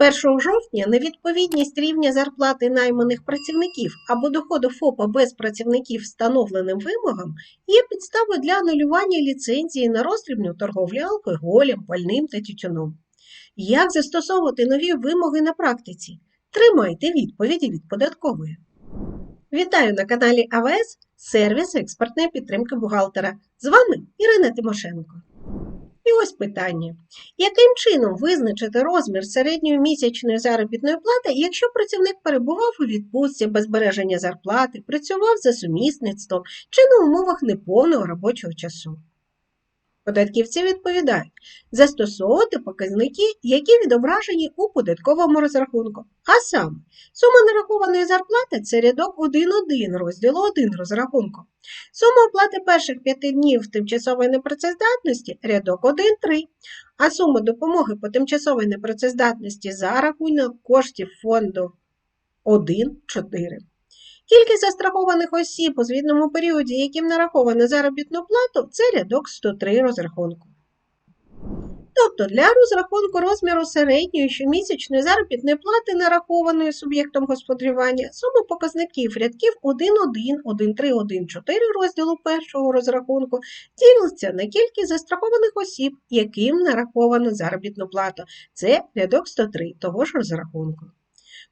1 жовтня невідповідність рівня зарплати найманих працівників або доходу ФОПа без працівників встановленим вимогам є підставою для анулювання ліцензії на роздрібну торговлю алкоголем, пальним та тютюном. Як застосовувати нові вимоги на практиці? Тримайте відповіді від податкової. Вітаю на каналі АВС сервіс експертної підтримки бухгалтера. З вами Ірина Тимошенко. І ось питання: яким чином визначити розмір середньої місячної заробітної плати, якщо працівник перебував у відпустці без збереження зарплати, працював за сумісництвом чи на умовах неповного робочого часу? Податківці відповідають застосовувати показники, які відображені у податковому розрахунку. А саме, сума нарахованої зарплати це рядок 1.1 розділу 1 розрахунку. Сума оплати перших 5 днів тимчасової непрацездатності рядок 1.3, а сума допомоги по тимчасовій непрацездатності за рахунок коштів фонду 1.4. Кількість застрахованих осіб у звітному періоді, яким нараховано заробітну плату, це рядок 103 розрахунку. Тобто для розрахунку розміру середньої щомісячної заробітної плати, нарахованої суб'єктом господарювання, сума показників рядків 1.1, 1.3, 1.4 розділу першого розрахунку ділиться на кількість застрахованих осіб, яким нараховано заробітну плату. Це рядок 103 того ж розрахунку.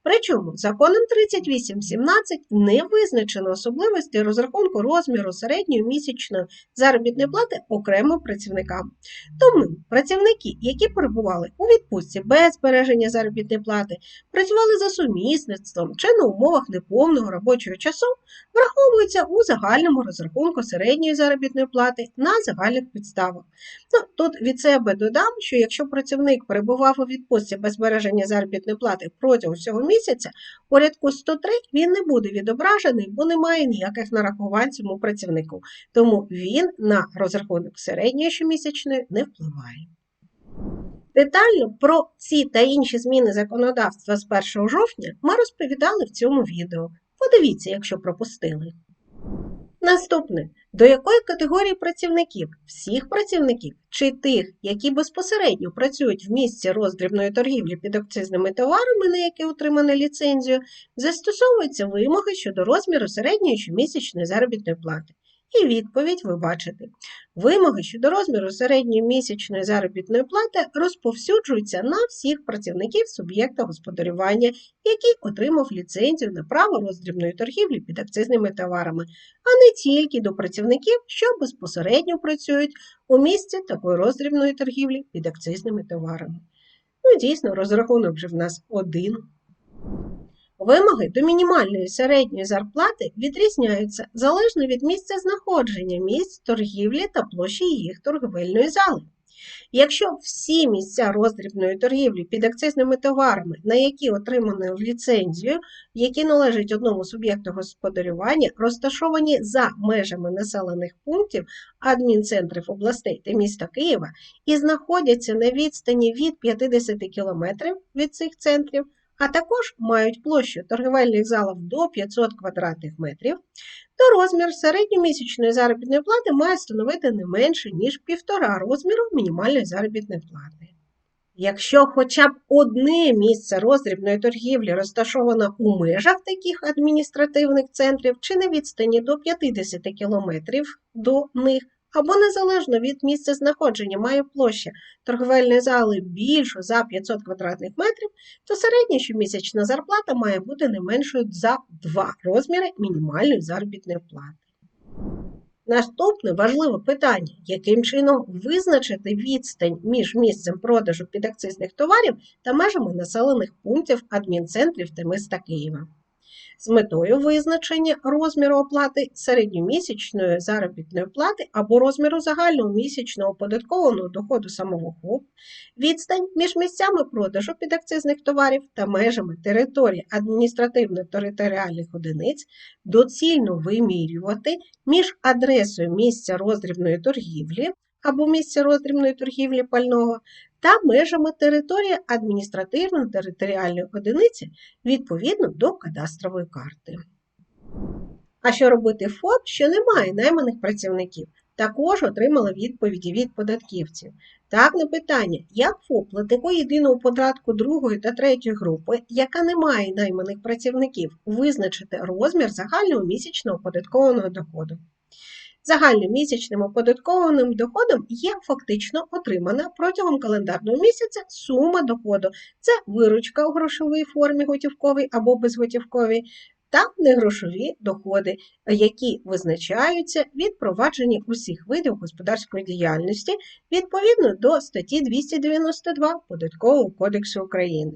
Причому законом 3817 не визначено особливості розрахунку розміру середньої місячної заробітної плати окремо працівникам. Тому працівники, які перебували у відпустці без збереження заробітної плати, працювали за сумісництвом чи на умовах неповного робочого часу, враховуються у загальному розрахунку середньої заробітної плати на загальних підставах. Ну, тут від себе додам, що якщо працівник перебував у відпустці без збереження заробітної плати протягом всього місяця, у рядку 103 він не буде відображений, бо немає ніяких нарахувань цьому працівнику, тому він на розрахунок середньої щомісячної не впливає. Детально про ці та інші зміни законодавства з 1 жовтня ми розповідали в цьому відео. Подивіться, якщо пропустили. Наступне. До якої категорії працівників? Всіх працівників чи тих, які безпосередньо працюють в місці роздрібної торгівлі під акцизними товарами, на які отримано ліцензію, застосовуються вимоги щодо розміру середньої щомісячної заробітної плати. І відповідь ви бачите. Вимоги щодо розміру середньої місячної заробітної плати розповсюджуються на всіх працівників суб'єкта господарювання, який отримав ліцензію на право роздрібної торгівлі під акцизними товарами, а не тільки до працівників, що безпосередньо працюють у місці такої роздрібної торгівлі під акцизними товарами. Ну, дійсно, розрахунок вже в нас один. Вимоги до мінімальної середньої зарплати відрізняються залежно від місця знаходження місць торгівлі та площі їх торговельної зали. Якщо всі місця роздрібної торгівлі під акцизними товарами, на які отримано ліцензію, які належать одному суб'єкту господарювання, розташовані за межами населених пунктів адмінцентрів областей та міста Києва і знаходяться на відстані від 50 км від цих центрів, а також мають площу торговельних залів до 500 квадратних метрів, то розмір середньомісячної заробітної плати має становити не менше, ніж півтора розміру мінімальної заробітної плати. Якщо хоча б одне місце роздрібної торгівлі розташовано у межах таких адміністративних центрів чи на відстані до 50 км до них, або незалежно від місця знаходження має площа торговельної зали більшу за 500 квадратних метрів, то середня щомісячна зарплата має бути не меншою за два розміри мінімальної заробітної плати. Наступне важливе питання, яким чином визначити відстань між місцем продажу підакцизних товарів та межами населених пунктів адмінцентрів та міста Києва. З метою визначення розміру оплати середньомісячної заробітної плати або розміру загального місячного податкового доходу самого ФОП, відстань між місцями продажу підакцизних товарів та межами території адміністративно-територіальних одиниць доцільно вимірювати між адресою місця роздрібної торгівлі або місця роздрібної торгівлі пального та межами території адміністративно-територіальної одиниці відповідно до кадастрової карти. А що робити ФОП, що не має найманих працівників? також отримали відповіді від податківців. Так, на питання, як ФОП платнику єдиного податку другої та третьої групи, яка не має найманих працівників, визначити розмір загального місячного оподаткованого доходу. Загальним місячним оподаткованим доходом є фактично отримана протягом календарного місяця сума доходу. Це виручка у грошовій формі готівковій або безготівковій, та негрошові доходи, які визначаються від провадження усіх видів господарської діяльності відповідно до статті 292 Податкового кодексу України.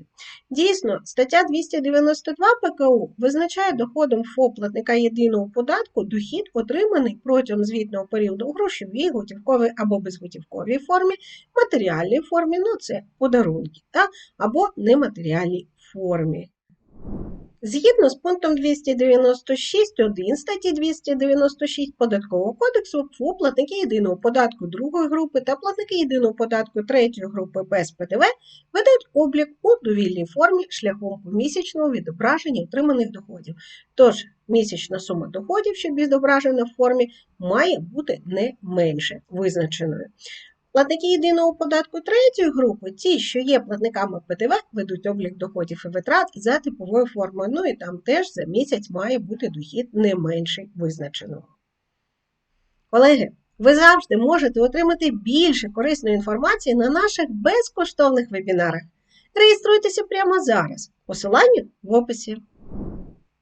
Дійсно, стаття 292 ПКУ визначає доходом ФОП платника єдиного податку дохід, отриманий протягом звітного періоду у грошовій, готівковій або безготівковій формі, матеріальній формі, ну це подарунки, та, або нематеріальній формі. Згідно з пунктом 296.1 статті 296 Податкового кодексу, ФОП платники єдиного податку другої групи та платники єдиного податку третьої групи без ПДВ ведуть облік у довільній формі шляхом помісячного відображення отриманих доходів. Тож місячна сума доходів, що відображена в формі, має бути не менше визначеною. Платники єдиного податку третьої групи, ті, що є платниками ПДВ, ведуть облік доходів і витрат за типовою формою. Ну і там теж за місяць має бути дохід не менший визначеного. Колеги, ви завжди можете отримати більше корисної інформації на наших безкоштовних вебінарах. Реєструйтеся прямо зараз. Посилання в описі.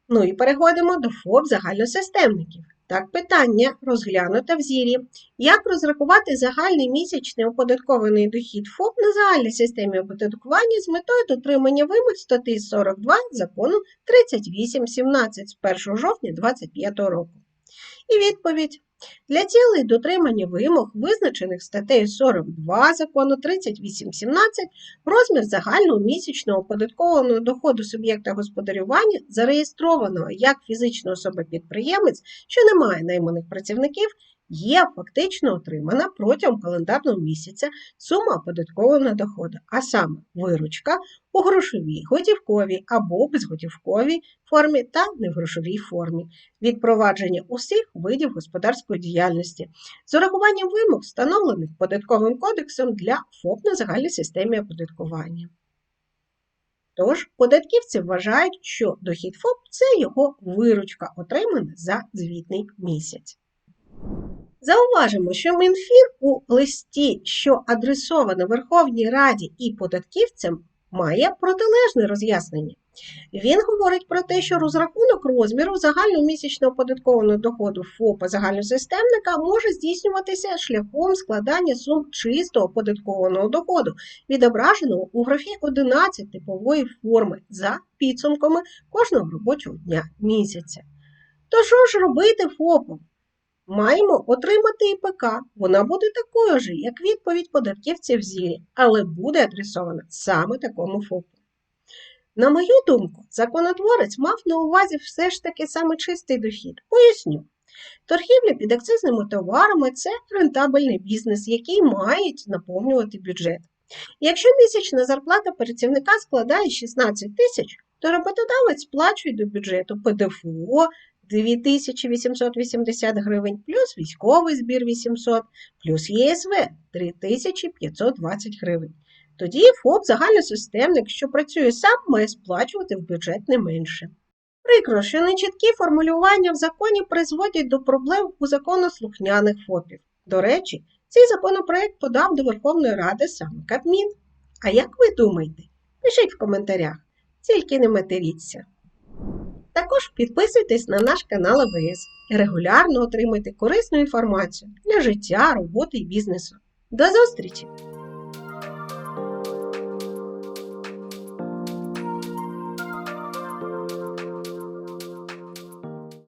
Ну і переходимо до ФОП загальносистемників. Так, питання розглянуто в зірі. Як розрахувати загальний місячний оподаткований дохід ФОП на загальній системі оподаткування з метою дотримання вимог статті 42 закону 3817 з 1 жовтня 2025 року? І відповідь. Для цілей дотримання вимог, визначених статтею 42 закону 3817, розмір загального місячного оподаткованого доходу суб'єкта господарювання, зареєстрованого як фізична особа-підприємець, що не має найманих працівників, є фактично отримана протягом календарного місяця сума оподаткованого доходу, а саме виручка у грошовій, готівковій або безготівковій формі та негрошовій формі від провадження усіх видів господарської діяльності з урахуванням вимог, встановлених податковим кодексом для ФОП на загальній системі оподаткування. Тож, податківці вважають, що дохід ФОП це його виручка, отримана за звітний місяць. Зауважимо, що Мінфір у листі, що адресовано Верховній Раді і податківцям, має протилежне роз'яснення. Він говорить про те, що розрахунок розміру загальномісячного оподаткованого доходу ФОПа загальносистемника може здійснюватися шляхом складання сум чистого оподаткованого доходу, відображеного у графі 11 типової форми за підсумками кожного робочого дня місяця. То що ж робити ФОПом? Маємо отримати ІПК. Вона буде такою ж, як відповідь податківців в зірі, але буде адресована саме такому ФОПу. На мою думку, законотворець мав на увазі все ж таки саме чистий дохід. Поясню. Торгівля під акцизними товарами це рентабельний бізнес, який мають наповнювати бюджет. Якщо місячна зарплата працівника складає 16 тисяч, то роботодавець сплачує до бюджету ПДФО 2880 гривень, плюс військовий збір 800, плюс ЄСВ 3520 гривень. Тоді ФОП загальносистемник, що працює сам, має сплачувати в бюджет не менше. Прикро, що нечіткі формулювання в законі призводять до проблем у законослухняних ФОПів. До речі, цей законопроект подав до Верховної Ради саме Кабмін. А як ви думаєте? Пишіть в коментарях, тільки не матеріться. Також підписуйтесь на наш канал АВС регулярно отримуйте корисну інформацію для життя, роботи і бізнесу. До зустрічі!